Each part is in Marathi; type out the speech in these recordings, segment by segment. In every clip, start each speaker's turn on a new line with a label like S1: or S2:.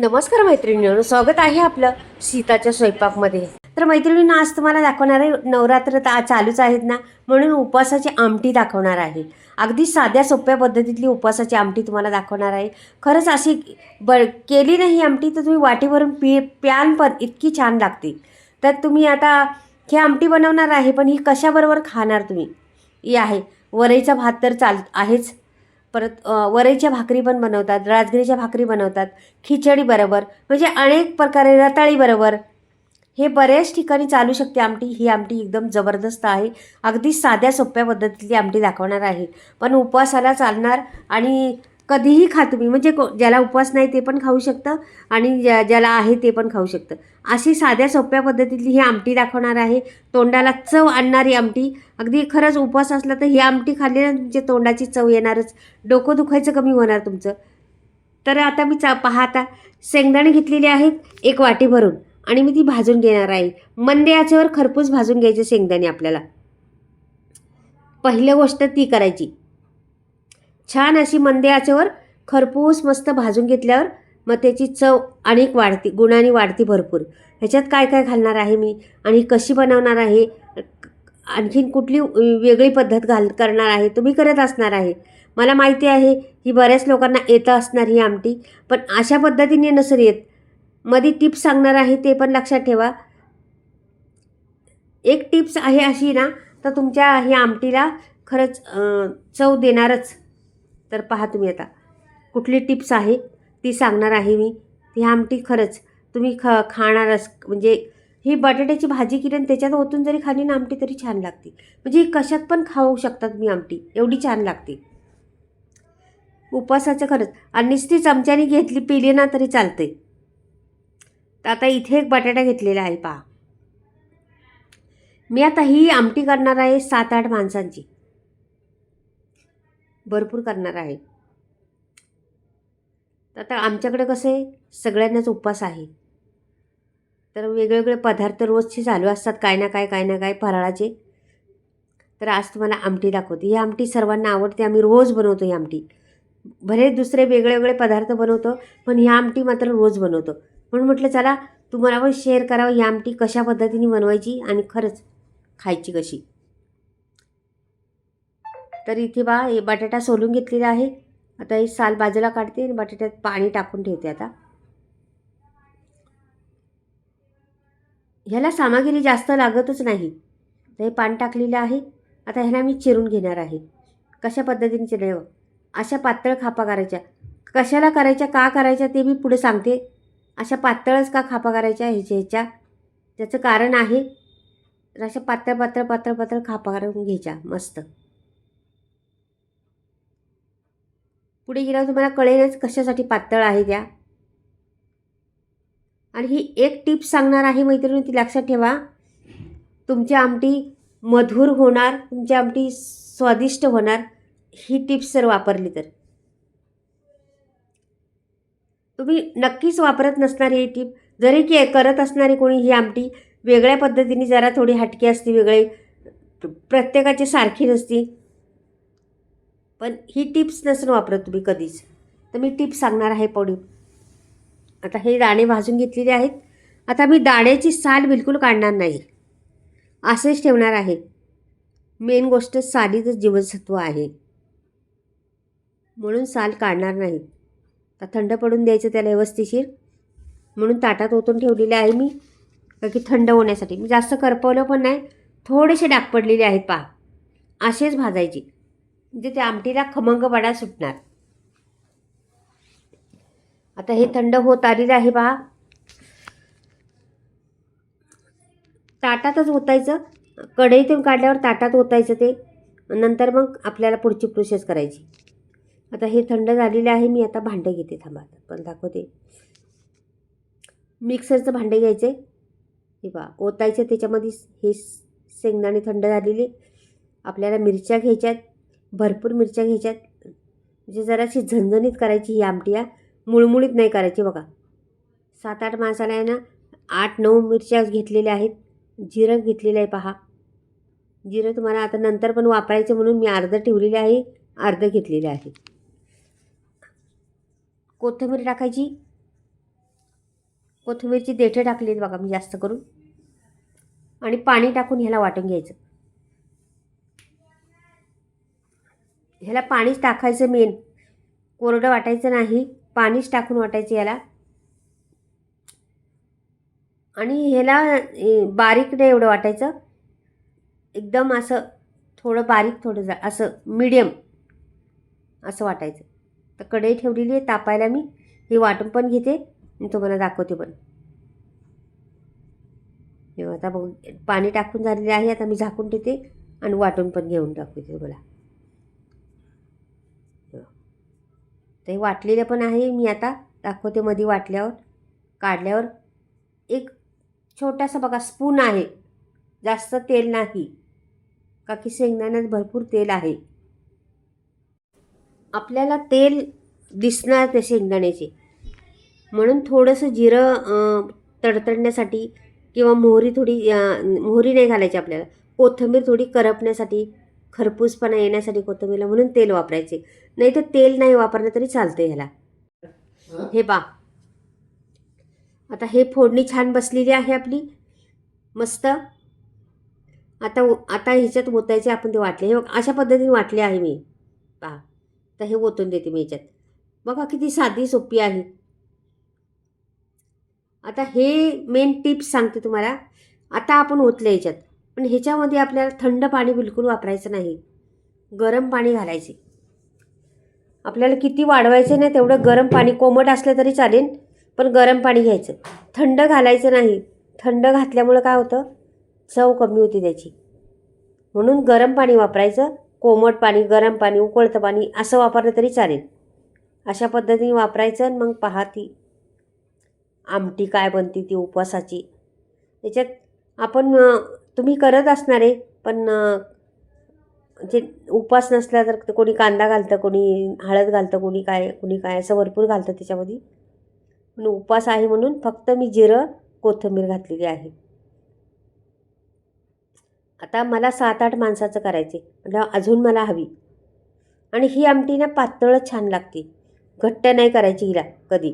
S1: नमस्कार मैत्रिणींनो स्वागत आहे आपलं सीताच्या स्वयंपाकमध्ये. तर मैत्रिणींना आज तुम्हाला दाखवणार आहे नवरात्र तर आज चालूच आहेत ना म्हणून उपवासाची आमटी दाखवणार आहे. अगदी साध्या सोप्या पद्धतीतली उपवासाची आमटी तुम्हाला दाखवणार आहे. खरंच अशी ब केली नाही आमटी तर तुम्ही वाटीवरून पी प्यान पण इतकी छान लागते. तर तुम्ही आता ही आमटी बनवणार आहे पण ही कशाबरोबर खाणार तुम्ही? ही आहे वरईचा भात तर चाल आहेच. परत वरेच्या वरईच्या भाकरी पण बनवतात राजगिरीच्या भाकरी बनवतात खिचडी बरोबर म्हणजे अनेक प्रकारे रताळी बरोबर. हे बऱ्याच ठिकाणी चालू शकते आमटी ही आमटी एकदम जबरदस्त आहे. अगदी साध्या सोप्या पद्धतीतली आमटी दाखवणार आहे. पण उपवासाला चालणार आणि कधीही खा तुम्ही. म्हणजे को ज्याला उपवास नाही ते पण खाऊ शकतं आणि ज्या ज्याला आहे ते पण खाऊ शकतं. अशी साध्या सोप्या पद्धतीतली ही आमटी दाखवणार आहे. तोंडाला चव आणणारी आमटी. अगदी खरंच उपवास असला तर ही आमटी खाल्ली ना तुमच्या तोंडाची चव येणारच. डोकं दुखायचं कमी होणार तुमचं. तर आता मी चा पहा आता. शेंगदाणे घेतलेले आहेत. एक वाटी भरून. आणि मी ती भाजून घेणार आहे. मंदे आचेवर खरपूस भाजून घ्यायचे शेंगदाणे आपल्याला. पहिली गोष्ट ती करायची. छान अशी मंदे आचेवर खरपूस मस्त भाजून घेतल्यावर मग त्याची चव अनेक वाढते गुणाने वाढते भरपूर. ह्याच्यात काय काय घालणार आहे मी आणि कशी बनवणार आहे? आणखीन कुठली वेगळी पद्धत घाल करणार आहे? तुम्ही करत असणार आहे. मला माहिती आहे ही बऱ्याच लोकांना येतं असणार ही आमटी पण अशा पद्धतीने नसेल येत. मध्ये टिप्स सांगणार आहे ते पण लक्षात ठेवा. एक टिप्स आहे अशी ना तर तुमच्या ही आमटीला खरंच चव देणारच. तर पहा तुम्ही आता. कुठली टिप्स आहे? ती सांगणार आहे मी. ती आमटी खरंच तुम्ही ख खाणारच म्हणजे ही बटाट्याची भाजी केली आणि त्याच्यात ओतून जरी खाली ना आमटी तरी छान लागते. म्हणजे ही कशात पण खाऊ शकतात मी आमटी. एवढी छान लागते. उपवासाचं खरंच. आणि नुसती चमच्याने घेतली पिली ना तरी चालते तर आता इथे एक बटाटा घेतलेला आहे पहा. मी आता ही आमटी करणार आहे सात आठ माणसांची. भरपूर करणार आहे. तर आता आमच्याकडे कसं आहे सगळ्यांनाच उपवास आहे. तर वेगवेगळे पदार्थ रोजचे चालू असतात काय ना काय काय ना काय फराळाचे. तर आज तुम्हाला आमटी दाखवते. ही आमटी सर्वांना आवडते. आम्ही रोज बनवतो ही आमटी. भले दुसरे वेगळे वेगळे पदार्थ बनवतो पण ही आमटी मात्र रोज बनवतो. म्हणून म्हटलं चला तुम्हाला पण शेअर करावं ही आमटी कशा पद्धतीने बनवायची आणि खरंच खायची कशी. तर इथे बा हे बटाटा सोलून घेतलेला आहे. आता ही साल बाजूला काढते आणि बटाट्यात पाणी टाकून ठेवते आता. ह्याला सामग्री जास्त लागतच नाही. तर हे पाणी टाकलेलं आहे. आता ह्याला मी चिरून घेणार आहे. कशा पद्धतीने चिरावं? अशा पातळ खापा करायच्या. कशाला करायच्या का करायच्या ते मी पुढे सांगते. अशा पातळच का खापा करायच्या ह्याच्या ह्याच्या. त्याचं कारण आहे. तर अशा पातळ पातळ पातळ पातळ खापा करून घ्यायच्या. मस्त. पुढे गेल्यावर तुम्हाला कळेलच कशासाठी पातळ आहे त्या. आणि ही एक टिप सांगणार आहे मैत्रिणी ती लक्षात ठेवा. तुमची आमटी मधुर होणार तुमची आमटी स्वादिष्ट होणार. ही टिप्स जर वापरली तर. तुम्ही नक्कीच वापरत नसणारी ही टीप. जरी की करत असणारी कोणी ही आमटी वेगळ्या पद्धतीने जरा थोडी हटकी असते वेगळे प्रत्येकाची सारखी नसती पण ही टिप्स नसून वापरत तुम्ही कधीच. तर मी टिप्स सांगणार आहे पडू. आता हे दाणे भाजून घेतलेले आहेत. आता मी दाण्याची साल बिलकुल काढणार नाही. असेच ठेवणार आहे. मेन गोष्ट सालीचं जीवनसत्व आहे. म्हणून साल काढणार नाही. आता थंड पडून द्यायचं त्याला व्यवस्थिशीर. म्हणून ताटात ओतून ठेवलेले आहे मी. का की थंड होण्यासाठी. मी जास्त करपवलं पण नाही. थोडेसे डाग पडलेले आहेत पहा. असेच भाजायचे. म्हणजे त्या आमटीला खमंगपणा सुटणार. आता हे थंड होत आलेलं आहे पहा. ताटातच ओतायचं. कढईतून काढल्यावर ताटात ओतायचं ते. नंतर मग आपल्याला पुढची प्रोसेस करायची. आता हे थंड झालेलं आहे मी आता भांडं घेते थांबा पण दाखवते. मिक्सरचं भांडं घ्यायचं हे पहा ओतायचं त्याच्यामध्ये हे शेंगदाणे थंड झालेले. आपल्याला मिरच्या घ्यायच्या आहेत भरपूर मिरच्या घ्यायच्यात. म्हणजे जराशी झणझणीत करायची ही आमटी या मुळमुळीत नाही करायची बघा. सात आठ माणसाला आहे ना आठ नऊ मिरच्या घेतलेल्या आहेत. जिरं घेतलेलं आहे पहा. जिरं तुम्हाला आता नंतर पण वापरायचं म्हणून मी अर्धं ठेवलेले आहे अर्धं घेतलेले आहे. कोथिंबीर टाकायची. कोथिंबीरची देठं टाकली आहेत बघा मी जास्त करून. आणि पाणी टाकून ह्याला वाटून घ्यायचं. ह्याला पाणीच टाकायचं मेन कोरडं वाटायचं नाही पाणीच टाकून वाटायचं याला. आणि ह्याला बारीक नाही एवढं वाटायचं. एकदम असं थोडं बारीक थोडं जा असं मीडियम असं वाटायचं. तर कढई ठेवलेली आहे तापायला मी. हे वाटून पण घेते आणि तुम्हाला दाखवते पण. हे आता बघू पाणी टाकून झालेले आहे आता मी झाकून ठेवते आणि वाटून पण घेऊन टाकते तुम्हाला हे बघा. तर हे वाटलेलं पण आहे. मी आता दाखवते मध्ये वाटल्यावर काढल्यावर. एक छोटासा बघा स्पून आहे. जास्त तेल नाही. का की शेंगदाण्यात भरपूर तेल आहे. आपल्याला तेल दिसणार ते शेंगदाण्याचे. म्हणून थोडंसं जिरं तडतडण्यासाठी किंवा मोहरी थोडी मोहरी नाही घालायची आपल्याला. कोथिंबीर थोडी करपण्यासाठी खरपूसपणा येण्यासाठी कोथिंबीरला म्हणून तेल वापरायचे. नाही तर तेल नाही वापरलं तरी चालतं ह्याला. हे? पा आता हे फोडणी छान बसलेली आहे आपली. मस्त. आता आता ह्याच्यात ओतायचे आपण ते वाटले. हे बघ, अशा पद्धतीने वाटले आहे मी. पहा. तर हे ओतून देते मी ह्याच्यात. बघा किती साधी सोपी आहे. आता हे मेन टिप्स सांगते तुम्हाला. आता आपण ओतलं ह्याच्यात. पण ह्याच्यामध्ये आपल्याला थंड पाणी बिलकुल वापरायचं नाही. गरम पाणी घालायचे. आपल्याला किती वाढवायचं नाही तेवढं गरम पाणी कोमट असलं तरी चालेल पण गरम पाणी घ्यायचं. थंड घालायचं नाही. थंड घातल्यामुळं काय होतं? चव कमी होती त्याची. म्हणून गरम पाणी वापरायचं कोमट पाणी गरम पाणी उकळतं पाणी असं वापरलं तरी चालेल. अशा पद्धतीने वापरायचं आणि मग पहा ती आमटी काय बनते ती उपवासाची. त्याच्यात आपण तुम्ही करत असणार आहे पण जे उपवास नसला तर कोणी कांदा घालतं कोणी हळद घालतं कोणी काय कोणी काय असं भरपूर घालतं त्याच्यामध्ये. पण उपवास आहे म्हणून फक्त मी जिरं कोथिंबीर घातलेली आहे. आता मला सात आठ माणसाचं करायचे म्हणजे अजून मला हवी. आणि ही आमटी ना पातळच छान लागते. घट्ट नाही करायची हिला कधी.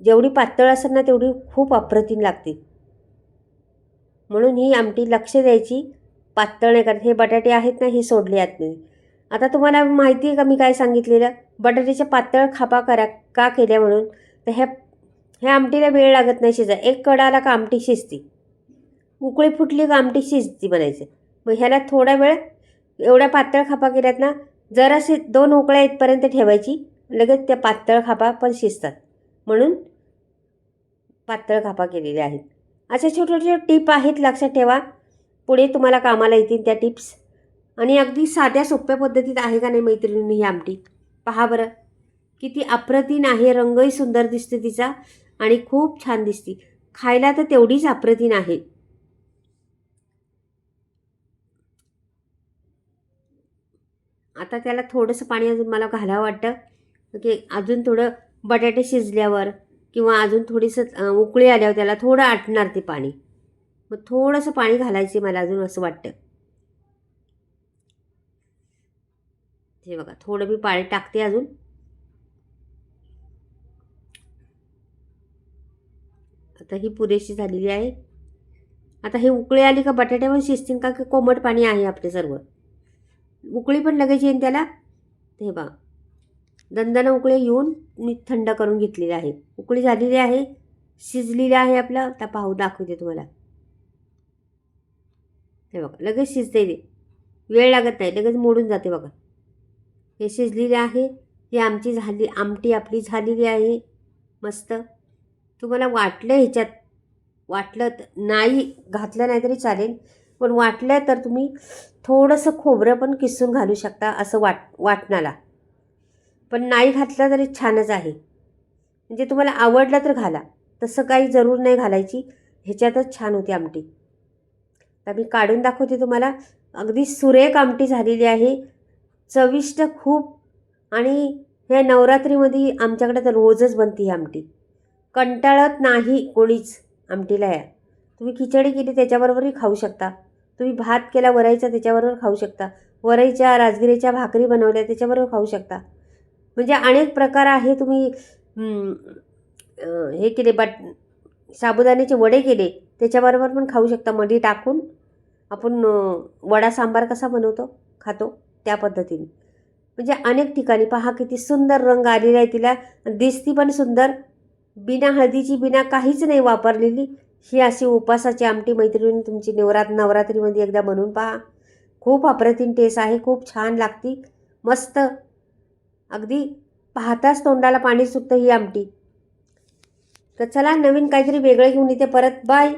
S1: जेवढी पातळ असेल ना तेवढी खूप अप्रतिम लागते. म्हणून ही आमटी लक्ष द्यायची. पातळ नाही करत. हे बटाटे आहेत ना हे सोडले आतमध्ये आता तुम्हाला माहिती आहे का मी काय सांगितलेलं? बटाट्याच्या पातळ खापा करा का केल्या म्हणून? तर ह्या ह्या आमटीला वेळ लागत नाही शिजा एक कडाला का आमटी शिजती? उकळी फुटली का आमटी शिजती म्हणायचं. मग ह्याला थोडा वेळ एवढ्या पातळ खापा केल्यात ना जरासे दोन उकळ्या इथपर्यंत ठेवायची. लगेच त्या पातळ खापा पण शिजतात. म्हणून पातळ खापा केलेल्या आहेत. अशा छोट्या छोट्या टीप आहेत लक्षात ठेवा. पुढे तुम्हाला कामाला येतील त्या टिप्स. आणि अगदी साध्या सोप्या पद्धतीत आहे का नाही मैत्रिणींनी ही आमटी? पहा बरं. किती अप्रतिम आहे रंगही सुंदर दिसते तिचा आणि खूप छान दिसते. खायला तर तेवढीच अप्रतिम आहे. आता त्याला थोडंसं पाणी अजून मला घालावं वाटतं. की अजून थोडं बटाटे शिजल्यावर किंवा अजून थोडीसं उकळी आल्यावर हो त्याला थोडं आटणार ते पाणी. मग थोडंसं पाणी घालायचे मला अजून असं वाटतं. हे बघा थोडं मी पाणी टाकते अजून. आता ही पुरेशी झालेली आहे. आता हे उकळी आली का बटाट्यावर शिजतील का की कोमट पाणी आहे आपले सर्व. उकळी पण लगेच येईन त्याला. हे बघा दंदानं उकळे येऊन मी थंड करून घेतलेली आहे उकळी झालेली आहे शिजलेली आहे आपलं. आता पाहू दाखवते तुम्हाला. हे बघा लगेच शिजते ते. वेळ लागत नाही लगेच मोडून जाते बघा. हे शिजलेले आहे ही आमची झाली आमटी आपली झालेली आहे. मस्त. तुम्हाला वाटलं ह्याच्यात वाटलं नाही घातलं नाही तरी चालेल. पण वाटलं तर तुम्ही थोडंसं खोबरं पण किसून घालू शकता असं वाट वाटणाला. पण नाही घातलं तरी छानच आहे. म्हणजे तुम्हाला आवडला तर घाला. तसं काही जरूर नाही घालायची. ह्याच्यातच छान होती आमटी. तर मी काढून दाखवते तुम्हाला. अगदी सुरेख आमटी झालेली आहे. चविष्ट खूप. आणि ह्या नवरात्रीमध्ये आमच्याकडे तर रोजच बनते ही आमटी. कंटाळत नाही कोणीच आमटीला या. तुम्ही खिचडी केली त्याच्याबरोबरही खाऊ शकता. तुम्ही भात केला वराईचा त्याच्याबरोबर खाऊ शकता. वराईच्या राजगिरीच्या भाकरी बनवल्या त्याच्याबरोबर खाऊ शकता. म्हणजे अनेक प्रकार आहे तुम्ही हे केले बट साबुदाण्याचे वडे केले त्याच्याबरोबर पण खाऊ शकता. मधी टाकून आपण वडा सांबार कसा बनवतो खातो त्या पद्धतीने. म्हणजे अनेक ठिकाणी पहा किती सुंदर रंग आलेला आहे तिला. दिसती पण सुंदर. बिना हळदीची बिना काहीच नाही वापरलेली. ही अशी उपासाची आमटी मैत्रिणी तुमची नवरात नवरात्रीमध्ये एकदा बनवून पहा. खूप अप्रतिम टेस्ट आहे खूप छान लागती. मस्त. अगदी पाहताच तोंडाला पाणी सुटतं ही आमटी. तर चला नवीन काहीतरी वेगळं घेऊन इथे परत. बाय